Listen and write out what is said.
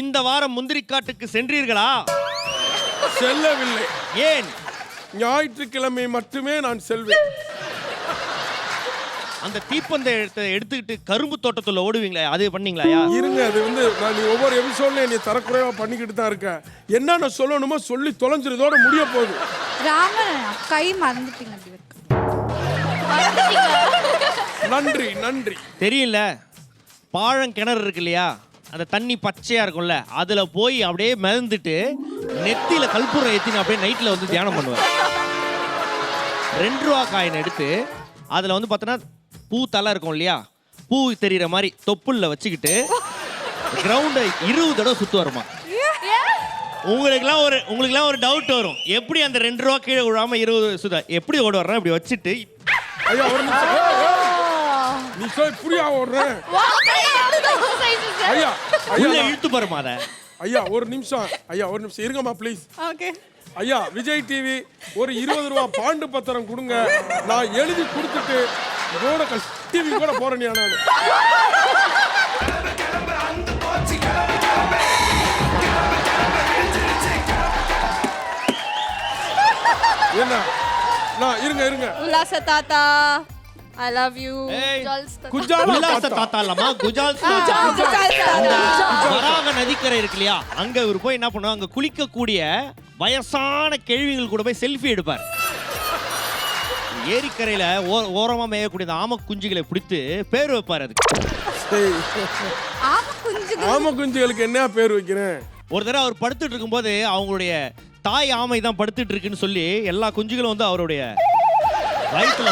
இந்த வாரம் முந்திரிக்காட்டுக்கு சென்றீர்களா? செல்லவில்லை. ஏன்? ஞாயிற்றுக்கிழமை மட்டுமே நான் செல்வேன். அந்த தீப்பந்தத்தை எடுத்துக்கிட்டு கரும்பு தோட்டத்துல ஓடுவீங்களே அது பண்ணீங்களாயா இருங்க அது வந்து நான் நீ ஒவ்வொரு எபிசோட்லயும் என்னை தரக்குறைவா பண்ணிக்கிட்டு தான் இருக்கேன். என்னென்ன சொல்லணுமோ சொல்லி தொலைஞ்சிருதோட முடிய போகுது. ராமன் கை மறந்துட்டீங்க நன்றி நன்றி. தெரியல பாழங்கிணறு இருக்கு இல்லையா? அந்த தண்ணி பச்சையா இருக்கும்ல அதுல போய் அப்படியே மிதந்துட்டு நெத்தியில கற்பூரம் ஏத்தின்னு அப்படியே நைட்ல வந்து தியானம் பண்ணுவேன் ரெண்டு ரூபா காயின் எடுத்து அதுல வந்து பார்த்தோன்னா பூ தலை இருக்கும் இல்லையா? பூ தெரியுற மாதிரி தொப்புள்ள வச்சுக்கிட்டு கிரவுண்டை இருபது தடவை சுத்து வருமா உங்களுக்குலாம் ஒரு உங்களுக்குலாம் ஒரு டவுட் வரும். எப்படி அந்த ரெண்டு ரூபா கீழே விழாம இருபது சுத்த எப்படி ஓட வர்றேன் இப்படி வச்சுட்டு ஐயா ஒரு நிமிஷம். நீ புரியா ஓடுறேன் ஐயா உள்ள ஐயா இழுத்து பாருமா அதை. ஐயா ஒரு நிமிஷம். ஐயா ஒரு நிமிஷம். இருங்கம்மா ப்ளீஸ் ஓகே. ஐயா விஜய் டிவி ஒரு இருபது ரூபா பாண்டு பத்திரம் கொடுங்க. நான் எழுதி கொடுத்துட்டு இதோட டிவி கூட போறேன் நான் என்ன? நான் இருங்க இருங்க. உல்லாச தாத்தா. ஐ லவ் யூ குஜாலா உல்லாச தாத்தா. தாத்தா. இல்லம்மா குஜால் வராக நதிக்கரை இருக்கு இல்லையா? அங்க இவர் போய் என்ன பண்ணுவார்? அங்க குளிக்கக்கூடிய வயசான கேள்விகள் கூட போய் செல்ஃபி எடுப்பார். ஏரிக்கரையில ஓ- ஓரமா மேயக்கூடிய அந்த ஆம குஞ்சுகளை பிடித்து பேர் வைப்பார் அதுக்கு. ஆமை குஞ்சுகளுக்கு என்ன பேர் வைக்கிறேன்? ஒரு தடவை அவர் படுத்துட்டு இருக்கும்போது அவங்களுடைய தாய் ஆமை தான் படுத்துட்டு இருக்குன்னு சொல்லி எல்லா குஞ்சுகளும் வந்து அவருடைய வயிற்றுல